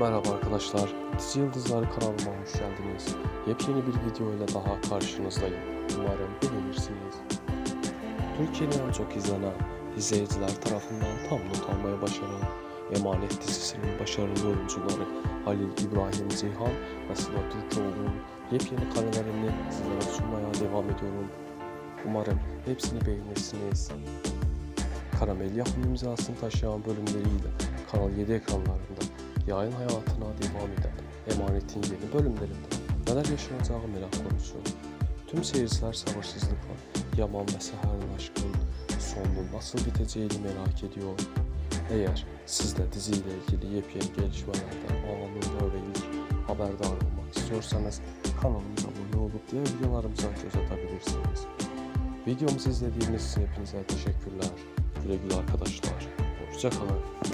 Merhaba arkadaşlar, Dizi Yıldızları kanalıma hoş geldiniz. Yepyeni bir video ile daha karşınızdayım. Umarım beğenirsiniz. Türkiye'nin en çok izlenen izleyiciler tarafından tam not almaya başaran Emanet dizisinin başarılı oyuncuları Halil İbrahim Ceyhan ve Sıla Türkoğlu'nun yepyeni karelerini sizlere sunmaya devam ediyorum. Umarım hepsini beğenirsiniz. Karamel yapım imzasını taşıyan bölümleriyle Kanal 7 ekranlarında yayın hayatına devam eden Emanet'in yeni bölümlerinde neler yaşanacağı merak konusu. Tüm seyirciler sabırsızlıkla Yaman ve Seher'in aşkının sonunun nasıl biteceğini merak ediyor. Eğer siz de diziyle ilgili yepyeni gelişmelerden anında ve haberdar olmak istiyorsanız kanalımıza abone olup diğer videolarımıza göz atabilirsiniz. Videomuzu izlediğiniz için hepinize teşekkürler. Güle güle arkadaşlar. Hoşçakalın.